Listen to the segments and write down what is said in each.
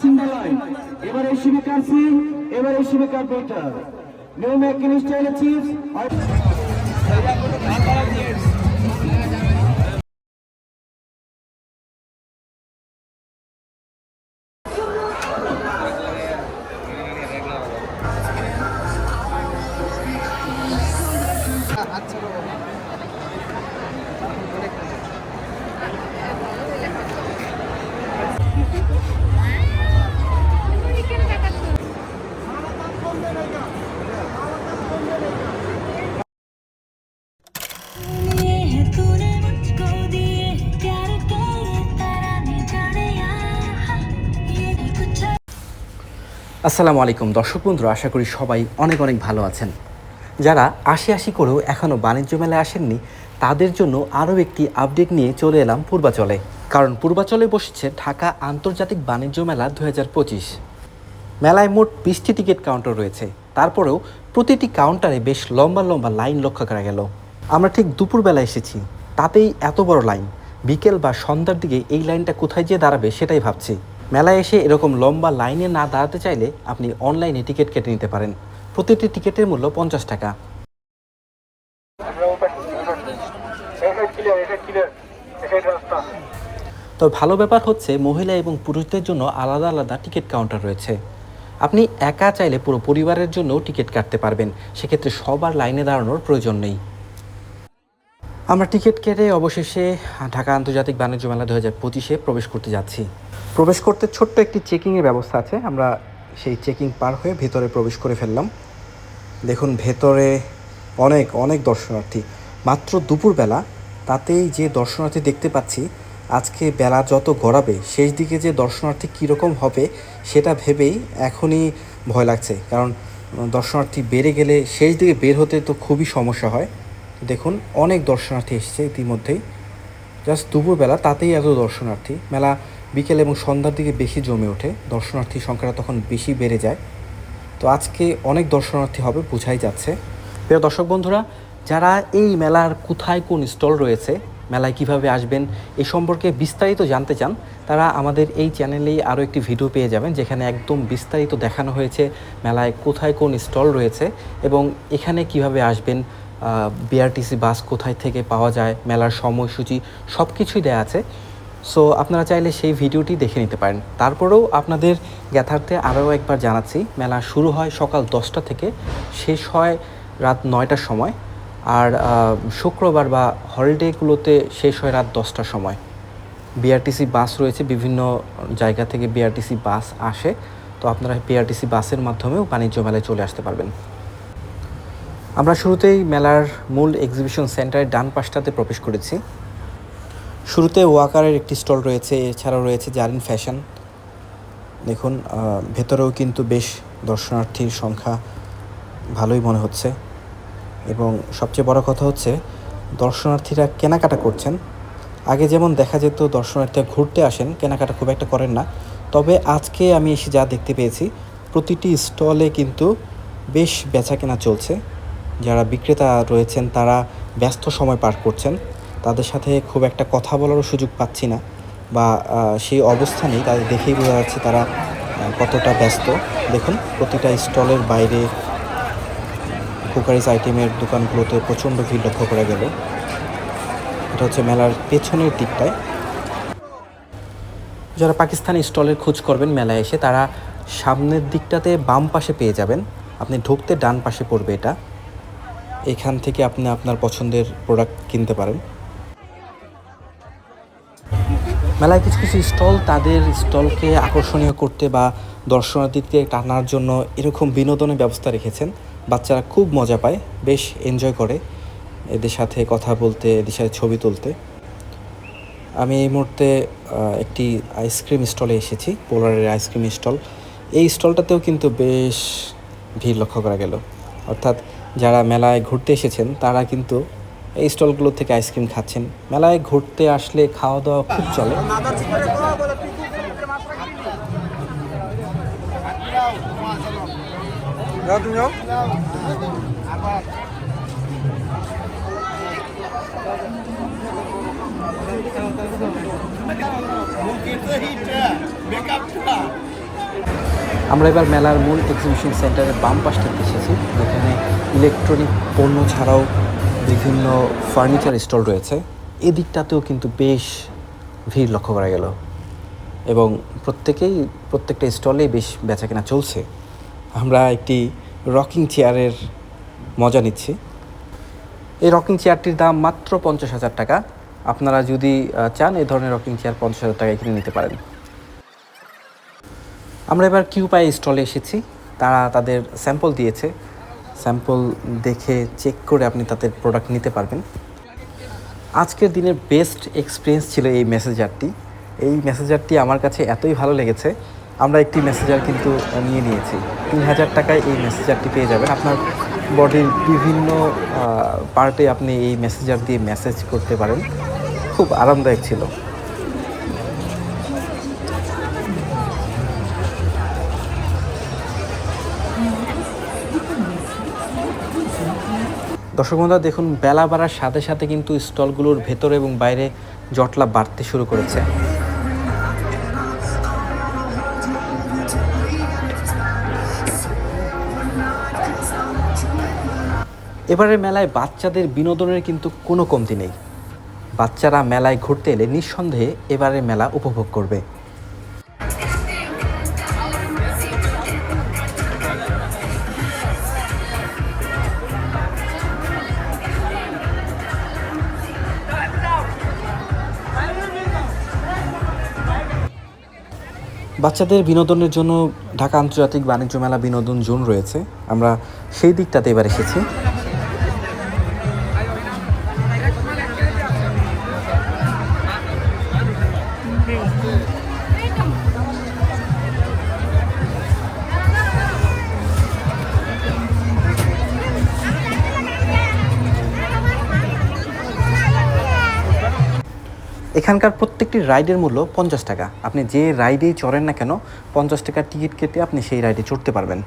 The line এবার এই শিবিকার সি এবার এই শিবিকার better new making style chips আসসালামু আলাইকুম। দর্শক বন্ধুরা, আশা করি সবাই অনেক অনেক ভালো আছেন। যারা আশি আশি করেও এখনও বাণিজ্য মেলায় আসেননি, তাদের জন্য আরও একটি আপডেট নিয়ে চলে এলাম পূর্বাচলে। কারণ পূর্বাচলে বসেছে ঢাকা আন্তর্জাতিক বাণিজ্য মেলা দু হাজার পঁচিশ। মেলায় মোট বিশটি টিকিট কাউন্টার রয়েছে। তারপরেও প্রতিটি কাউন্টারে বেশ লম্বা লম্বা লাইন লক্ষ্য করা গেল। আমরা ঠিক দুপুরবেলা এসেছি। তাতেই এত বড় লাইন। বিকেল বা সন্ধ্যার দিকে এই লাইনটা কোথায় যেয়ে দাঁড়াবে সেটাই ভাবছি। মেলায় এসে এরকম লম্বা লাইনে না দাঁড়াতে চাইলে আপনি অনলাইনে টিকিট কেটে নিতে পারেন। প্রতিটি টিকিটের মূল্য পঞ্চাশ টাকা। তো ভালো ব্যাপার হচ্ছে মহিলা এবং পুরুষদের জন্য আলাদা আলাদা টিকিট কাউন্টার রয়েছে। আপনি একা চাইলে পুরো পরিবারের জন্য টিকিট কাটতে পারবেন। সেক্ষেত্রে সবার লাইনে দাঁড়ানোর প্রয়োজন নেই। আমরা টিকিট কেটে অবশেষে ঢাকা আন্তর্জাতিক বাণিজ্য মেলা দু হাজার পঁচিশে প্রবেশ করতে যাচ্ছি। প্রবেশ করতে ছোট্ট একটি চেকিংয়ের ব্যবস্থা আছে। আমরা সেই চেকিং পার হয়ে ভেতরে প্রবেশ করে ফেললাম। দেখুন, ভেতরে অনেক অনেক দর্শনার্থী। মাত্র দুপুরবেলা তাতেই যে দর্শনার্থী দেখতে পাচ্ছি, আজকে বেলা যত গড়াবে, শেষ দিকে যে দর্শনার্থী কীরকম হবে, সেটা ভেবেই এখনই ভয় লাগছে। কারণ, দর্শনার্থী বেড়ে গেলে শেষ দিকে বের হতে তো খুবই সমস্যা হয়। দেখুন, অনেক দর্শনার্থী এসেছে ইতিমধ্যেই। জাস্ট দুপুরবেলা তাতেই এত দর্শনার্থী। মেলা বিকেল এবং সন্ধ্যার দিকে বেশি জমে ওঠে। দর্শনার্থী সংখ্যাটা তখন বেশি বেড়ে যায়। তো আজকে অনেক দর্শনার্থী হবে, বোঝাই যাচ্ছে। প্রিয় দর্শক বন্ধুরা, যারা এই মেলার কোথায় কোন স্টল রয়েছে, মেলায় কীভাবে আসবেন, এ সম্পর্কে বিস্তারিত জানতে চান, তারা আমাদের এই চ্যানেলেই আরও একটি ভিডিও পেয়ে যাবেন, যেখানে একদম বিস্তারিত দেখানো হয়েছে মেলায় কোথায় কোন স্টল রয়েছে এবং এখানে কীভাবে আসবেন বিআরটিসি বাস কোথায় থেকে পাওয়া যায়, মেলার সময়সূচি সব কিছুই দেওয়া আছে। সো আপনারা চাইলে সেই ভিডিওটি দেখে নিতে পারেন। তারপরেও আপনাদের জ্ঞাতার্থে আরও একবার জানাচ্ছি, মেলা শুরু হয় সকাল দশটা থেকে, শেষ হয় রাত নয়টার সময়, আর শুক্রবার বা হলিডেগুলোতে শেষ হয় রাত দশটার সময়। বিআরটিসি বাস রয়েছে, বিভিন্ন জায়গা থেকে বিআরটিসি বাস আসে, তো আপনারা বিআরটিসি বাসের মাধ্যমেও বাণিজ্য মেলায় চলে আসতে পারবেন। আমরা শুরুতেই মেলার মূল এক্সিবিশন সেন্টারের ডান পাশটাতে প্রবেশ করেছি। শুরুতে ওয়াকারের একটি স্টল রয়েছে, এছাড়াও রয়েছে জারিন ফ্যাশন। দেখুন ভেতরেও কিন্তু বেশ দর্শনার্থীর সংখ্যা ভালোই মনে হচ্ছে। এবং সবচেয়ে বড় কথা হচ্ছে, দর্শনার্থীরা কেনাকাটা করছেন। আগে যেমন দেখা যেত দর্শনার্থীরা ঘুরতে আসেন, কেনাকাটা খুব একটা করেন না। তবে আজকে আমি এসে যা দেখতে পেয়েছি, প্রতিটি স্টলে কিন্তু বেশ বেচা কেনা চলছে। যারা বিক্রেতা রয়েছেন, তারা ব্যস্ত সময় পার করছেন। তাদের সাথে খুব একটা কথা বলারও সুযোগ পাচ্ছি না বা সেই অবস্থানেই তাদের দেখেই বোঝা যাচ্ছে তারা কতটা ব্যস্ত। দেখুন, প্রতিটা স্টলের বাইরে কুকারিজ আইটেমের দোকানগুলোতে প্রচণ্ড ভিড় লক্ষ্য করা গেল। এটা হচ্ছে মেলার পেছনের দিকটায়। যারা পাকিস্তানি স্টলের খোঁজ করবেন মেলায় এসে, তারা সামনের দিকটাতে বাম পাশে পেয়ে যাবেন। আপনি ঢুকতে ডান পাশে পড়বে এটা। এখান থেকে আপনি আপনার পছন্দের প্রোডাক্ট কিনতে পারেন। মেলায় কিছু কিছু স্টল তাদের স্টলকে আকর্ষণীয় করতে বা দর্শনার্থীকে টানার জন্য এরকম বিনোদনের ব্যবস্থা রেখেছেন। বাচ্চারা খুব মজা পায়, বেশ এনজয় করে এদের সাথে কথা বলতে, এদের সাথে ছবি তুলতে। আমি এই মুহূর্তে একটি আইসক্রিম স্টলে এসেছি, পোলারের আইসক্রিম স্টল এই স্টলটাতেও কিন্তু বেশ ভিড় লক্ষ্য করা গেল। অর্থাৎ যারা মেলায় ঘুরতে এসেছেন, তারা কিন্তু এই স্টলগুলো থেকে আইসক্রিম খাচ্ছেন। মেলায় ঘুরতে আসলে খাওয়া দাওয়া খুব চলে। আমরা এবার মেলার মূল এক্সিবিশন সেন্টারের বাম পাশটাতে এসেছি। যেখানে ইলেকট্রনিক পণ্য ছাড়াও বিভিন্ন ফার্নিচার স্টল রয়েছে। এদিকটাতেও কিন্তু বেশ ভিড় লক্ষ্য করা গেল। এবং প্রত্যেকেই, প্রত্যেকটা স্টলেই বেশ বেচাকেনা চলছে। আমরা একটি রকিং চেয়ারের মজা নিচ্ছি। এই রকিং চেয়ারটির দাম মাত্র পঞ্চাশ হাজার টাকা। আপনারা যদি চান এই ধরনের রকিং চেয়ার পঞ্চাশ হাজার টাকায় কিনে নিতে পারেন। আমরা এবার কিউপাই স্টলে এসেছি। তারা তাদের স্যাম্পল দিয়েছে। স্যাম্পল দেখে চেক করে আপনি তাদের প্রোডাক্ট নিতে পারবেন। আজকের দিনের বেস্ট এক্সপিরিয়েন্স ছিল এই মেসেজারটি এই মেসেজারটি আমার কাছে এতই ভালো লেগেছে, আমরা একটি মেসেজার কিন্তু নিয়ে নিয়েছি। তিন হাজার টাকায় এই মেসেজারটি পেয়ে যাবেন। আপনার বডির বিভিন্ন পার্টে আপনি এই মেসেজার দিয়ে মেসেজ করতে পারেন। খুব আরামদায়ক ছিল। দর্শক বন্ধুরা, দেখুন, বেলা বাড়ার সাথে সাথে কিন্তু স্টলগুলোর ভেতরে এবং বাইরে জটলা বাড়তে শুরু করেছে। এবারের মেলায় বাচ্চাদের বিনোদনের কিন্তু কোনো কমতি নেই। বাচ্চারা মেলায় ঘুরতে এলে নিঃসন্দেহে এবারের মেলা উপভোগ করবে। বাচ্চাদের বিনোদনের জন্য ঢাকা আন্তর্জাতিক বাণিজ্য মেলা বিনোদন জোন রয়েছে। আমরা সেই দিকটাতে এবার এসেছি। এখানকার প্রত্যেকটি রাইডের মূল্য পঞ্চাশ টাকা। আপনি যে রাইডেই চড়েন না কেন, পঞ্চাশ টাকার টিকিট কেটে আপনি সেই রাইডে চড়তে পারবেন।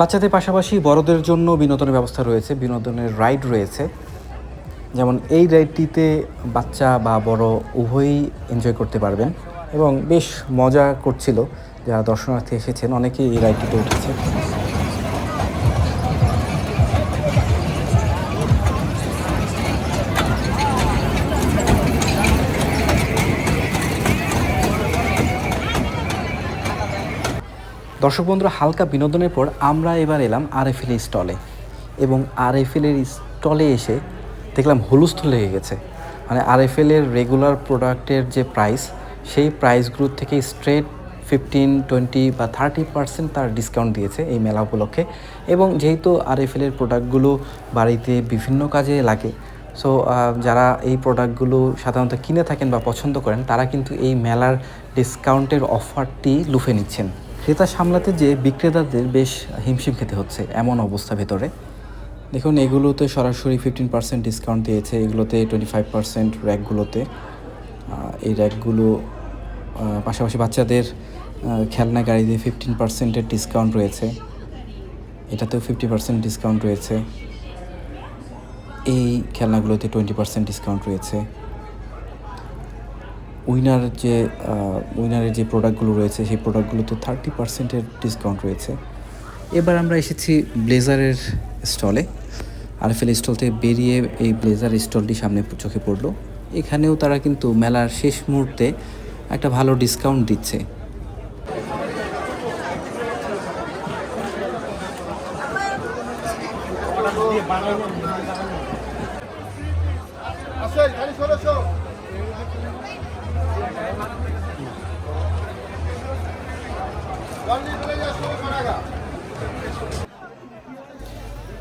বাচ্চাদের পাশাপাশি বড়দের জন্য বিনোদনের ব্যবস্থা রয়েছে, বিনোদনের রাইড রয়েছে। যেমন এই রাইডটিতে বাচ্চা বা বড় উভয়ই এনজয় করতে পারবেন এবং বেশ মজা করছিল। যারা দর্শনার্থী এসেছেন, অনেকেই এই রাইডটিতে উঠেছে। দর্শক বন্ধুরা, হালকা বিনোদনের পর আমরা এবার এলাম আরএফএল স্টলে। এবং আরএফএলের স্টলে এসে দেখলাম হুলস্থুল লেগে গেছে। মানে আরএফএলের রেগুলার প্রোডাক্টের যে প্রাইস সেই প্রাইসগুলোর থেকে স্ট্রেট ফিফটিন টোয়েন্টি বা থার্টি পার্সেন্ট তার ডিসকাউন্ট দিয়েছে এই মেলা উপলক্ষে। এবং যেহেতু আরএফএলের প্রোডাক্টগুলো বাড়িতে বিভিন্ন কাজে লাগে সো যারা এই প্রোডাক্টগুলো সাধারণত কিনে থাকেন বা পছন্দ করেন, তারা কিন্তু এই মেলার ডিসকাউন্টের অফারটি লুফে নিচ্ছেন। ক্রেতা সামলাতে যে বিক্রেতাদের বেশ হিমশিম খেতে হচ্ছে এমন অবস্থা ভেতরে। দেখুন, এগুলোতে সরাসরি ফিফটিন পার্সেন্ট ডিসকাউন্ট দিয়েছে, এগুলোতে টোয়েন্টি ফাইভ পার্সেন্ট র্যাকগুলোতে এই র্যাকগুলো পাশাপাশি বাচ্চাদের খেলনা গাড়িতে ফিফটিন পার্সেন্টের ডিসকাউন্ট রয়েছে। এটাতেও ফিফটি পার্সেন্ট ডিসকাউন্ট রয়েছে। এই খেলনাগুলোতে টোয়েন্টি পার্সেন্ট ডিসকাউন্ট রয়েছে। উইনার যে উইনারের যে প্রোডাক্টগুলো রয়েছে, সেই প্রোডাক্টগুলোতে থার্টি পার্সেন্টের ডিসকাউন্ট রয়েছে। এবার আমরা এসেছি ব্লেজারের স্টলে আরফেল স্টল থেকে বেরিয়ে এই ব্লেজার স্টলটি সামনে চোখে পড়ল। এখানেও তারা কিন্তু মেলার শেষ মুহূর্তে একটা ভালো ডিসকাউন্ট দিচ্ছে।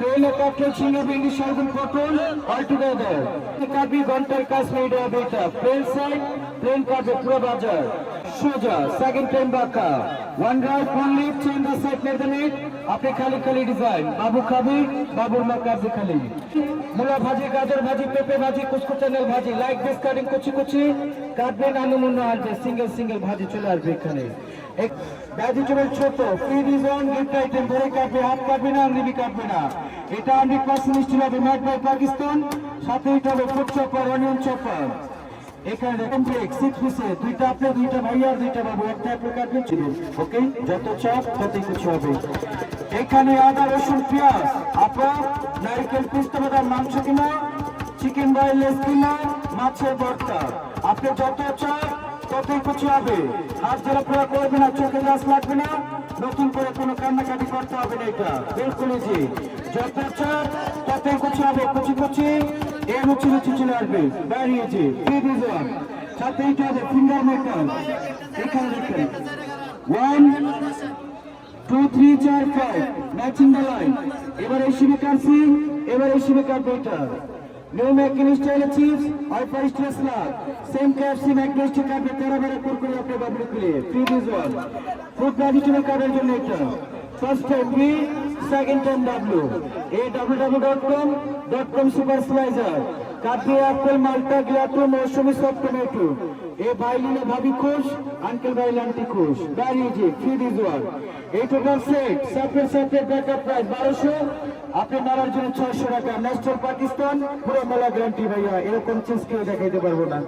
Crane a cocktail chinga bindi shargun cotton all together. The cut be gontal made a beta. Plain side, plain cut be pura bajar. Soja, second time baka. One right, one leaf, change the side near the net. আপনি খালি খালি design বাবু খাবি বাবুর মা কাজে খালি মূলা ভাজি গাজর ভাজি পেঁপে ভাজি কুচকুচানের ভাজি লাইক দিস কাটিং কুচি কুচি কাটবেন আনুমুন্ন আসবে সিঙ্গেল সিঙ্গেল ভাজি চলে আসবে এখানে ভেজিটেবল ছোট ফ্রি ডিজাইন গিফট আইটেম ধরে কাটবে হাত কাটবে না আঙ্গিবি কাটবে না। এটা হান্ড্রেড পার্সেন্ট স্টিল হবে মেড বাই পাকিস্তান। সাথে এটা হবে ফুড চপার অনিয়ন চপার এখানে দেখেন ব্রেক সিক্স পিসে দুইটা আপনি, দুইটা ভাইয়া, দুইটা বাবু, একটা আপনি কাটবেন ছিল। ওকে? যত চাপ ততই কিছু হবে। এখানে আদা, রসুন, পেঁয়াজ। আপা, নারকেল, পিস্তা, বাদাম, মাংস কিনা চিকেন বয়েলেস কিনা, মাছের ভর্তা। আপনি যত চাপ ততই কিছু হবে। হাত যারা প্রয়োগ করবে না, চোখে গাছ লাগবে না। নতুন করে কোনো কান্নাকাটি করতে হবে না এটা। বিলকুল জি যত চাপ ততই কিছু হবে। কুচি কুচি। এর মুচি মুচি চলে আসবে। দাঁড়িয়েছে থ্রি ডিজাইন সাথে এটা হবে ফিঙ্গার মেকার এখানে দেখেন। ওয়ান টু থ্রি চার ফাইভ ম্যাচিং দ্য লাইন এবার এই শিবে কাটছি। এবার এই শিবে কাটবে এটা নিউ ম্যাকিন স্টাইল চিপস আর ফার স্টাইল স্লাগ সেম ক্যাপসি ম্যাকিন স্টাইল কাটবে তেরা বেড়া কুরকুরে আপনি বাবুরে খুলে free this one food vegetable কাটার জন্য এটা ফার্স্ট টাইম বি সেকেন্ড টাইম ডাব্লিউ এ সুপার কাটবে অ্যাপেল মাল্টা গ্লাটো মৌসুমি সব টমেটো এ ভাইলিনে ভাবি খুশ আঙ্কেল ভাইল আন্টি খুশ। ফ্রি ওয়ান এই total set separate backup price বারোশো আপনি নাড়ার জন্য ছয়শো টাকা। নেস্টার পাকিস্তান পুরো মেলা গ্যারান্টি ভাইয়া এরকম চিজ কেউ দেখাইতে পারব না।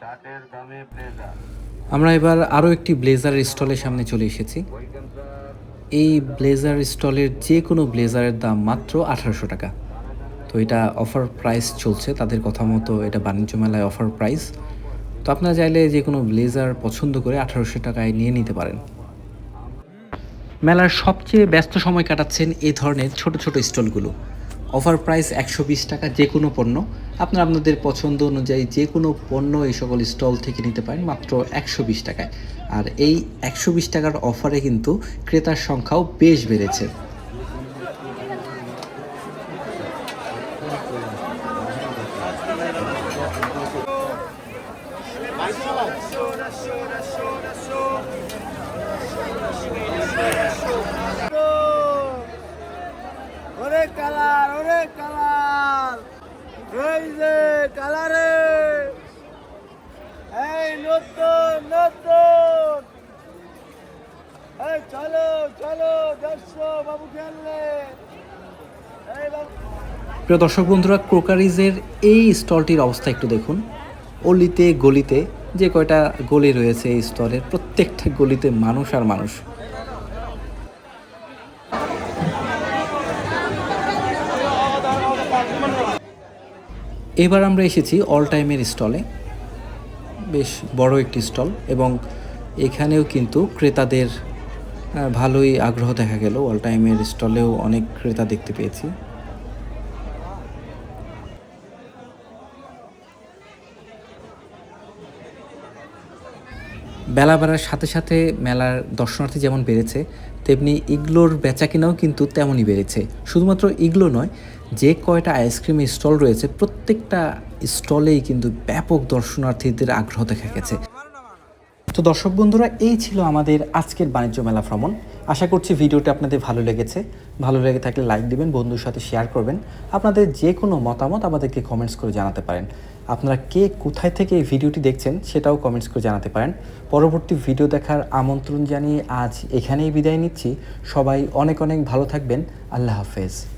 শার্টের দামে ব্লেজার আমরা এবার আরও একটি ব্লেজার স্টলের সামনে চলে এসেছি। এই ব্লেজার স্টলের যে কোনো ব্লেজারের দাম মাত্র আঠারোশো টাকা। তো এটা অফার প্রাইস চলছে, তাদের কথা মতো এটা বাণিজ্য মেলায় অফার প্রাইস তো আপনারা চাইলে যে কোনো ব্লেজার পছন্দ করে আঠারোশো টাকায় নিয়ে নিতে পারেন। মেলার সবচেয়ে ব্যস্ত সময় কাটাচ্ছেন এই ধরনের ছোট ছোট স্টলগুলো। অফার প্রাইস একশো বিশ টাকা যে কোনো পণ্য। আপনারা আপনাদের পছন্দ অনুযায়ী যে কোনো পণ্য এই সকল স্টল থেকে নিতে পারেন মাত্র একশো বিশ টাকায়। আর এই একশো বিশ টাকার অফারে কিন্তু ক্রেতার সংখ্যাও বেশ বেড়েছে। কালার। এই যে কালারে। এই নতুন নতুন। এই চলো চলো বাবু খেললে। প্রিয় দর্শক বন্ধুরা, ক্রোকারিজের এই স্টলটির অবস্থা একটু দেখুন। অলিতে, গলিতে, যে কয়টা গলি রয়েছে এই স্টলের প্রত্যেকটা গলিতে মানুষ আর মানুষ। এবার আমরা এসেছি অল টাইমের স্টলে বেশ বড় একটি স্টল এবং এখানেও কিন্তু ক্রেতাদের ভালোই আগ্রহ দেখা গেল। অল টাইমের স্টলেও অনেক ক্রেতা দেখতে পেয়েছি। বেলা বাড়ার সাথে সাথে মেলার দর্শনার্থী যেমন বেড়েছে, তেমনি ইগলোর বেচা কেনাও কিন্তু তেমনই বেড়েছে। শুধুমাত্র ইগলো নয় যে কয়টা আইসক্রিম স্টল রয়েছে, প্রত্যেকটা স্টলেই কিন্তু ব্যাপক দর্শনার্থীদের আগ্রহ দেখা গেছে। তো দর্শক বন্ধুরা, এই ছিল আমাদের আজকের বাণিজ্য মেলা ভ্রমণ। আশা করছি ভিডিওটি আপনাদের ভালো লেগেছে। ভালো লেগে থাকলে লাইক দিবেন, বন্ধুর সাথে শেয়ার করবেন। আপনাদের যে কোনো মতামত আমাদেরকে কমেন্টস করে জানাতে পারেন। আপনারা কে কোথায় থেকে এই ভিডিওটি দেখছেন সেটাও কমেন্টস করে জানাতে পারেন। পরবর্তী ভিডিও দেখার আমন্ত্রণ জানিয়ে আজ এখানেই বিদায় নিচ্ছি। সবাই অনেক অনেক ভালো থাকবেন। আল্লাহ হাফেজ।